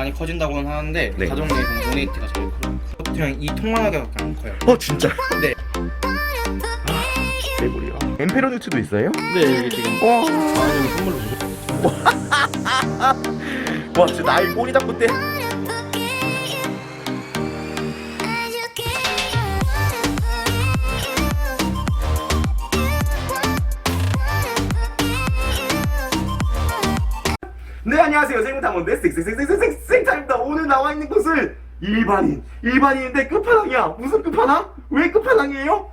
많이 커진다고는 하는데 네. 내에서는 오네이트가 제일 커요. 그냥 이 통만하게밖에 안 커요. 어 진짜? 네. 아, 개구리야. 엠페로 뉴츠도 있어요? 네 여기 지금 와, 아니 선물로 주고 와 진짜 나의 꼬리 잡고 때. 안녕하세요 생탐원대 쌩쌩쌩쌩쌩쌩쌩입니다 오늘 나와 있는 곳은 일반인 일반인인데 끝판왕이야 무슨 끝판왕? 왜 끝판왕이에요?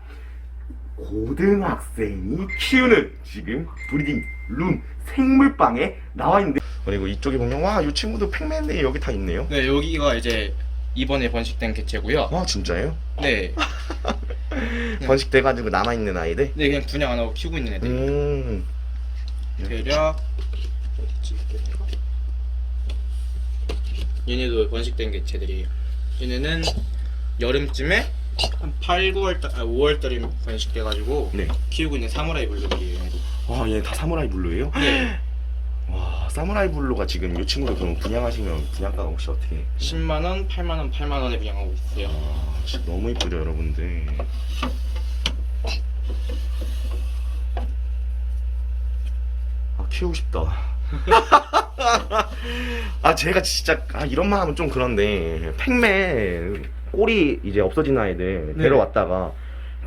고등학생이 키우는 지금 브리딩 룸 생물방에 나와 있는데 그리고 이쪽에 보면 와 이 친구도 팩맨들이 여기 다 있네요 네 여기가 이제 이번에 번식된 개체고요. 와 진짜예요? 네. 번식돼가지고 남아있는 아이들? 네 그냥 분양 안 하고 키우고 있는 애들. 음 대략? 얘네도 번식된 개체들이에요. 얘네는 여름쯤에 한 8, 9월 달, 아, 5월 달에 번식돼가지고 네. 키우고 있는 사무라이 블루들이에요. 얘네도. 와 얘 다 사무라이 블루예요? 네. 와 사무라이 블루가 지금 이 친구를 그럼 분양하시면 분양가가 혹시 어떻게 10만 원, 8만 원, 8만 원에 분양하고 있어요. 아 진짜 너무 이쁘죠 여러분들 아 키우고 싶다 아 제가 진짜 아 이런 말 하면 좀 그런데 팩맨 꼬리 이제 없어진 아이들 네. 데려왔다가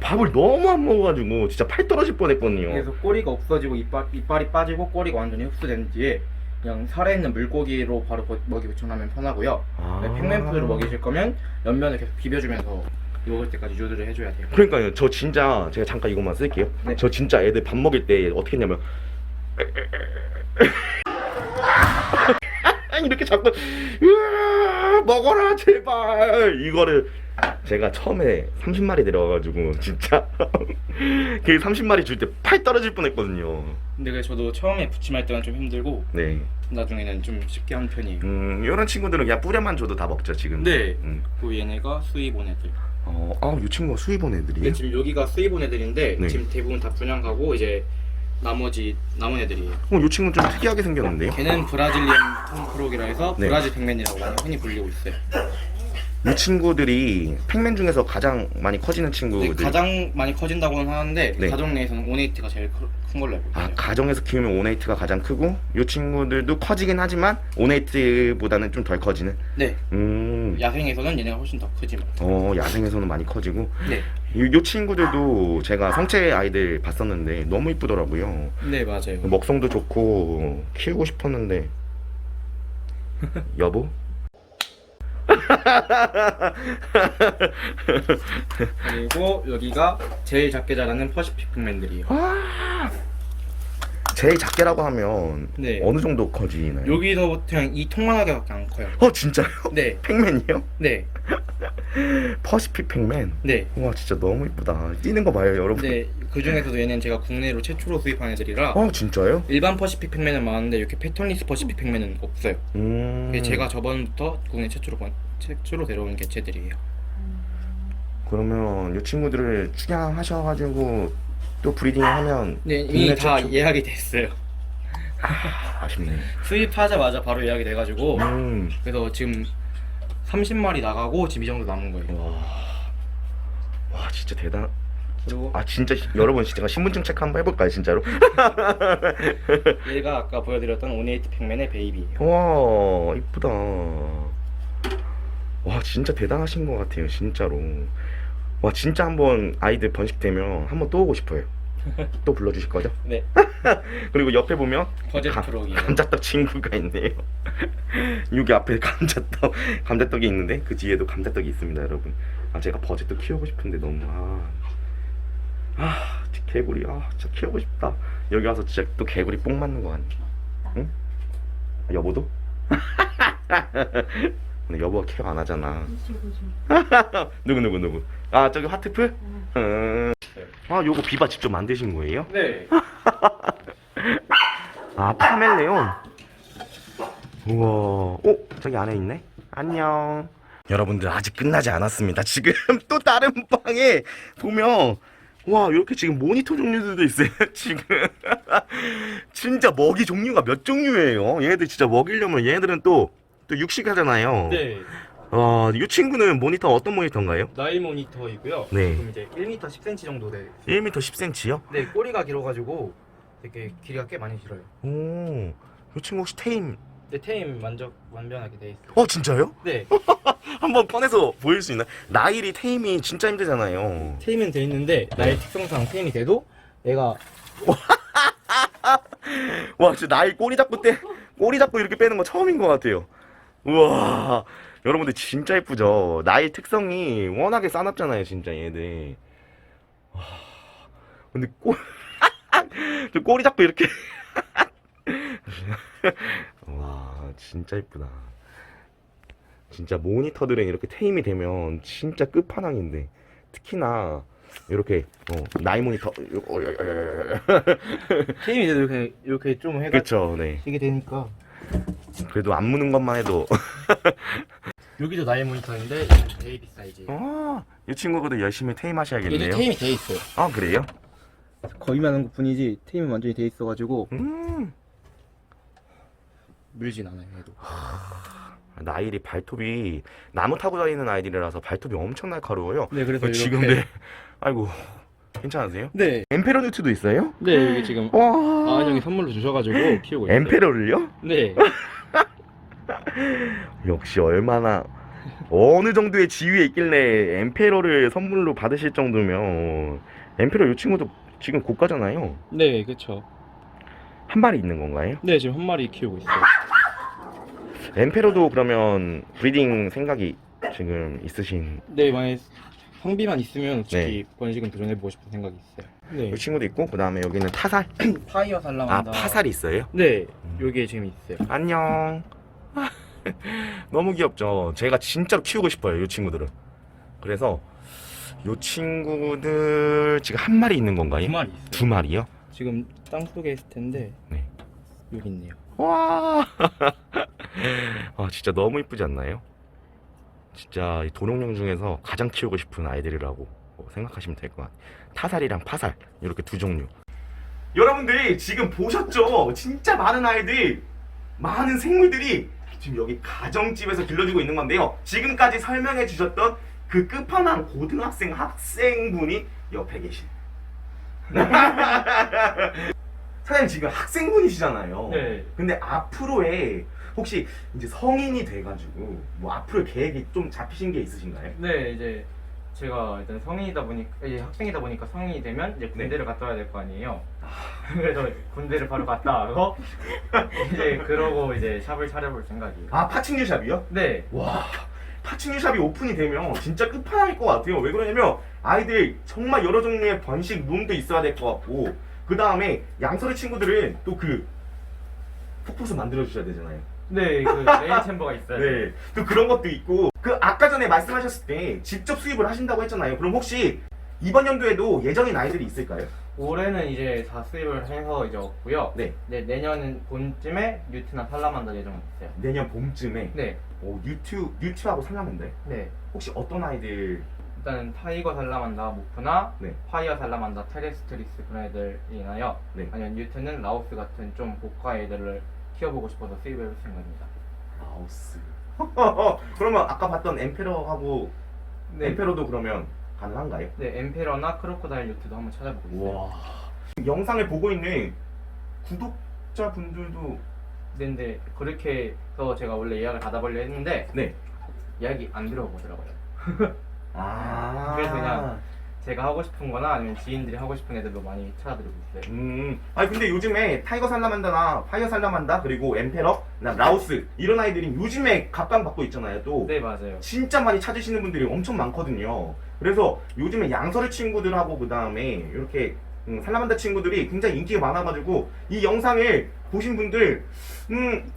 밥을 너무 안 먹어가지고 진짜 팔 떨어질 뻔했거든요 그래서 꼬리가 없어지고 이빨, 이빨이 빠지고 꼬리가 완전히 흡수된 뒤에 그냥 살에 있는 물고기로 바로 버- 먹이 보충하면 편하고요. 아. 네, 팩맨푸드로 먹이실 거면 옆면을 계속 비벼주면서 먹을 때까지 유도를 해줘야 돼요. 그러니까요. 저 진짜 제가 잠깐 이것만 쓸게요. 네. 저 진짜 애들 밥 먹일 때 어떻게 했냐면 이렇게 자꾸 먹어라 제발 이거를 제가 처음에 30마리 데려와가지고 진짜 그 30마리 줄 때 팔 떨어질 뻔했거든요. 근데 그래서 저도 처음에 부침할 때는 좀 힘들고 네. 나중에는 좀 쉽게 한 편이에요. 음 이런 친구들은 그냥 뿌려만 줘도 다 먹죠 지금. 네. 음. 그 얘네가 수입 온 애들. 어, 아이 친구가 수입 온 애들이에요? 근데 지금 여기가 수입 온 애들인데 네. 지금 대부분 다 분양 가고 이제 나머지 남은 애들이에요. 어, 이 친구 좀 특이하게 생겼는데요? 걔는 브라질리안 통크록이라 해서 네. 브라질 팩맨이라고 많이 흔히 불리고 있어요. 이 친구들이 팩맨 중에서 가장 많이 커지는 근데 친구들. 가장 많이 커진다고는 하는데 네. 가정 내에서는 오네이트가 제일 큰- 큰 걸로 알고 있어요. 아 가정에서 키우면 오네이트가 가장 크고 이 친구들도 커지긴 하지만 오네이트보다는 좀 덜 커지는. 네. 음. 야생에서는 얘네가 훨씬 더 크지만. 어 야생에서는 많이 커지고 네. 이, 이 친구들도 제가 성체 아이들 봤었는데 너무 이쁘더라고요. 네 맞아요. 먹성도 좋고 키우고 싶었는데 여보? 그리고 여기가 제일 작게 자라는 퍼시픽 팩맨들이에요. 아 제일 작게라고 하면 네. 어느 정도 커지나요? 여기서부터 그냥 이 통만하게밖에 안 커요. 어 진짜요? 네. 팩맨이요? 네. 퍼시픽 팩맨. 네. 와 진짜 너무 이쁘다. 뛰는 거 봐요 여러분. 네. 그 중에서도 얘는 제가 국내로 최초로 수입한 애들이라 어 진짜요? 일반 퍼시픽 팩맨은 많은데 이렇게 패턴리스 퍼시픽 팩맨은 없어요. 음. 제가 저번부터 국내 최초로 번- 최초로 데려온 개체들이에요. 그러면 이 친구들을 출양하셔가지고 또 브리딩하면 네, 이미 국내 다 최초- 예약이 됐어요. 아쉽네. 수입하자마자 바로 예약이 돼가지고 음. 그래서 지금 30마리 나가고 지금 이 정도 남은 거예요. 와. 와 진짜 대단. 그리고 아 진짜 시- 여러분 제가 신분증 체크 한번 해볼까요 진짜로? 얘가 아까 보여드렸던 오네이트 팩맨의 베이비예요. 와 이쁘다. 와 진짜 대단하신 것 같아요 진짜로. 와 진짜 한번 아이들 번식되면 한번 또 오고 싶어요. 또 불러주실 거죠? 네, 그리고 옆에 보면 버젯 가- 프록이에요. 감자떡 친구가 있네요. 여기 앞에 감자떡 감자떡이 있는데 그 뒤에도 감자떡이 있습니다, 여러분. 아 제가 버젯도 키우고 싶은데 너무 아, 아 진짜 개구리 아 진짜 키우고 싶다. 여기 와서 진짜 또 개구리 뽕 맞는 거 같네. 응? 아, 여보도? 근데 여보가 케어 안 하잖아. 누구 누구 누구? 아 저기 하트프? 음. 아 요거 비바 직접 만드신 거예요? 네. 아 파멜레온 우와 어 저기 안에 있네 안녕 여러분들 아직 끝나지 않았습니다 지금 또 다른 방에 보면 와 이렇게 지금 모니터 종류들도 있어요 지금 진짜 먹이 종류가 몇 종류예요 얘네들 진짜 먹이려면 얘네들은 또 또 육식하잖아요. 네. 어, 이 친구는 모니터 어떤 모니터인가요? 나이 모니터이고요. 네. 지금 이제 1m 10cm 정도 돼. 1m 10cm요? 네, 꼬리가 길어가지고 되게 길이가 꽤 많이 길어요. 오, 이 친구 혹시 테임? 네, 테임 만족 완벽하게 돼 있어요. 어, 진짜요? 네, 한번 꺼내서 보일 수 있나요? 나일이 테임이 진짜 힘들잖아요. 테임은 돼 있는데 나의 특성상 테임이 돼도 얘가 와, 진짜 나일 꼬리 잡고 떼, 꼬리 잡고 이렇게 빼는 거 처음인 것 같아요. 우와, 여러분들 진짜 예쁘죠? 나일 특성이 워낙에 싸납잖아요, 진짜 얘들. 와, 근데 꼬, 저 꼬리 잡고 이렇게. 와, 진짜 예쁘다. 진짜 모니터들은 이렇게 테임이 되면 진짜 끝판왕인데 특히나 이렇게 어, 나이 모니터 어, 어. 테임이 돼도 이렇게 이렇게 좀 해가 그쵸 네 이게 되니까 그래도 안 무는 것만 해도 여기도 나의 모니터인데 이건 베이비 사이즈. 어, 이 친구도 열심히 테임 얘도 하셔야겠네요 테임이 돼 있어요. 아 그래요? 거의만 한 것뿐이지 테임이 완전히 돼 있어가지고 음 물진 않아요. 얘도. 나일이 발톱이 나무 타고 다니는 아이들이라서 발톱이 엄청 날카로워요 네, 그래서 어, 지금 이렇게- 네 아이고 괜찮으세요? 네, 엠페러 뉴트도 있어요? 네 여기 지금 와 아은 형이 선물로 주셔가지고 키우고 있어요. 엠페러를요? 네. 역시 얼마나 어느 정도의 지위에 있길래 엠페러를 선물로 받으실 정도면 엠페러 이 친구도 지금 고가잖아요. 네, 그렇죠. 한 마리 있는 건가요? 네, 지금 한 마리 키우고 있어요. 엠페러도 그러면 브리딩 생각이 지금 있으신 네, 만약 성비만 있으면 솔직히 번식은 도전해보고 싶은 생각이 있어요. 네. 이 친구도 있고 그 다음에 여기는 타살. 파이어 아 살라만다. 파살이 있어요? 네, 여기에 지금 있어요. 안녕. 너무 귀엽죠. 제가 진짜로 키우고 싶어요. 이 친구들은. 그래서 이 친구들 지금 한 마리 있는 건가요? 두 마리 있어요. 두 마리요? 지금 땅 속에 있을 텐데 네. 여기 있네요. 와, 아 진짜 너무 이쁘지 않나요? 진짜 이 도롱뇽 중에서 가장 키우고 싶은 아이들이라고 생각하시면 될 것 같아요. 타살이랑 파살 이렇게 두 종류. 여러분들이 지금 보셨죠? 진짜 많은 아이들, 많은 생물들이 지금 여기 가정집에서 길러지고 있는 건데요. 지금까지 설명해 주셨던 그 끝판왕 고등학생 학생분이 옆에 계신. 사장님 지금 학생분이시잖아요. 네. 근데 앞으로의 혹시 이제 성인이 돼가지고 뭐 앞으로 계획이 좀 잡히신 게 있으신가요? 네, 이제 제가 일단 성인이다 보니까 이제 학생이다 보니까 성인이 되면 이제 군대를 갔다 와야 될 거 아니에요. 그래서 군대를 바로 갔다 와서 이제 그러고 이제 샵을 차려볼 생각이에요. 아 파충류 샵이요? 네, 와 파충류 샵이 오픈이 되면 진짜 끝판왕일 것 같아요. 왜 그러냐면 아이들 정말 여러 종류의 번식 룸도 있어야 될 것 같고 그 다음에 양서리 친구들은 또 그 폭포수 만들어 주셔야 되잖아요. 네, 그 메인 챔버가 있어요. 네. 또 그런 것도 있고 그 아까 전에 말씀하셨을 때 직접 수입을 하신다고 했잖아요. 그럼 혹시 이번 연도에도 예정인 아이들이 있을까요? 올해는 이제 다 수입을 해서 이제 얻고요. 네. 네, 내년 봄쯤에 뉴트나 살라만다 예정이 있어요. 내년 봄쯤에 네, 오, 뉴트 뉴트하고 살라만데 네. 혹시 어떤 아이들 일단은 타이거 살라만다 모프나 네. 파이어 살라만다 테레스트리스 그런 애들이나요. 네. 아니면 뉴트는 라오스 같은 좀 고가 애들을 키워보고 싶어서 수입을 할 생각입니다. 마우스 그러면 아까 봤던 엠페러하고 네, 엠페러도 그러면 가능한가요? 네 엠페러나 크로코다일 뉴트도 한번 찾아보고 있어요. 와 영상을 보고 있는 구독자 분들도 네, 근데 그렇게 해서 제가 원래 예약을 받아보려 했는데 네. 예약이 안 들어오더라고요. 아 그래서 그냥 제가 하고 싶은 거나 아니면 지인들이 하고 싶은 애들로 많이 찾아드리고 있어요. 음, 아니 근데 요즘에 타이거 살라만다나 파이어 살라만다 그리고 엠페러, 나 라오스 이런 아이들이 요즘에 각광 받고 있잖아요. 또 네, 맞아요. 진짜 많이 찾으시는 분들이 엄청 많거든요. 그래서 요즘에 양서리 친구들하고 그 다음에 이렇게 음, 살라만다 친구들이 굉장히 인기가 많아가지고 이 영상을 보신 분들 음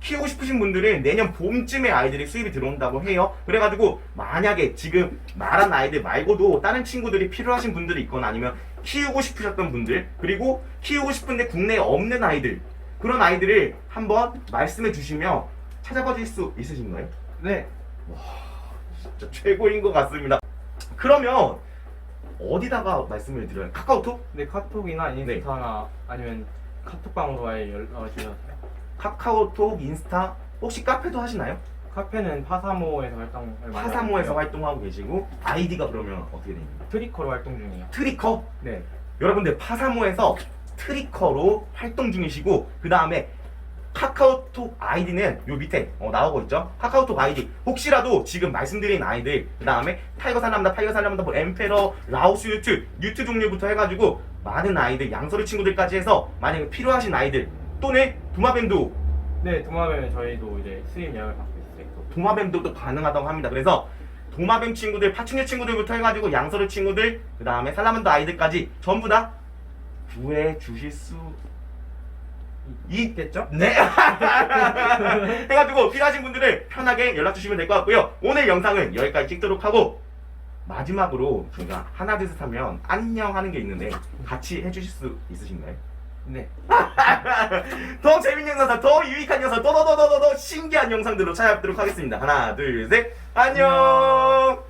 키우고 싶으신 분들은 내년 봄쯤에 아이들이 수입이 들어온다고 해요. 그래가지고 만약에 지금 말한 아이들 말고도 다른 친구들이 필요하신 분들이 있거나 아니면 키우고 싶으셨던 분들 그리고 키우고 싶은데 국내에 없는 아이들 그런 아이들을 한번 말씀해 주시면 찾아봐 줄수 있으신가요? 네, 진짜 최고인 것 같습니다. 그러면 어디다가 말씀을 드려요? 카카오톡? 네 카톡이나 인스타나 아니면 카톡방으로 아예 연락을 주셔서 카카오톡, 인스타, 혹시 카페도 하시나요? 카페는 파사모에서 활동을 많이 파사모에서 하고요. 활동하고 계시고 아이디가 그러면 어떻게 됩니까? 트리커로 활동 중이에요. 트리커 네. 여러분들 파사모에서 트리커로 활동 중이시고 그 다음에 카카오톡 아이디는 요 밑에 어, 나오고 있죠 카카오톡 아이디 혹시라도 지금 말씀드린 아이들 그 다음에 타이거 살람다 타이거 살람다 뭐 엠페러 라오스 유트 유트 종류부터 해가지고 많은 아이들 양서류 친구들까지 해서 만약에 필요하신 아이들 또는 도마뱀도 네, 도마뱀은 저희도 이제 수입 예약을 받고 있어요. 도마뱀도 또 가능하다고 합니다. 그래서 도마뱀 친구들, 파충류 친구들부터 해가지고 양서류 친구들, 그 다음에 살라만더 아이들까지 전부 다 구해 주실 수 있겠죠? 네. 해가지고 필요하신 분들은 편하게 연락 주시면 될 것 같고요. 오늘 영상은 여기까지 찍도록 하고 마지막으로 저희가 하나 둘셋 하면 안녕 하는 게 있는데 같이 해주실 수 있으신가요? 네. 더 재밌는 영상, 더 유익한 영상, 더더더더더 신기한 영상들로 찾아뵙도록 하겠습니다. 하나, 둘, 셋, 안녕.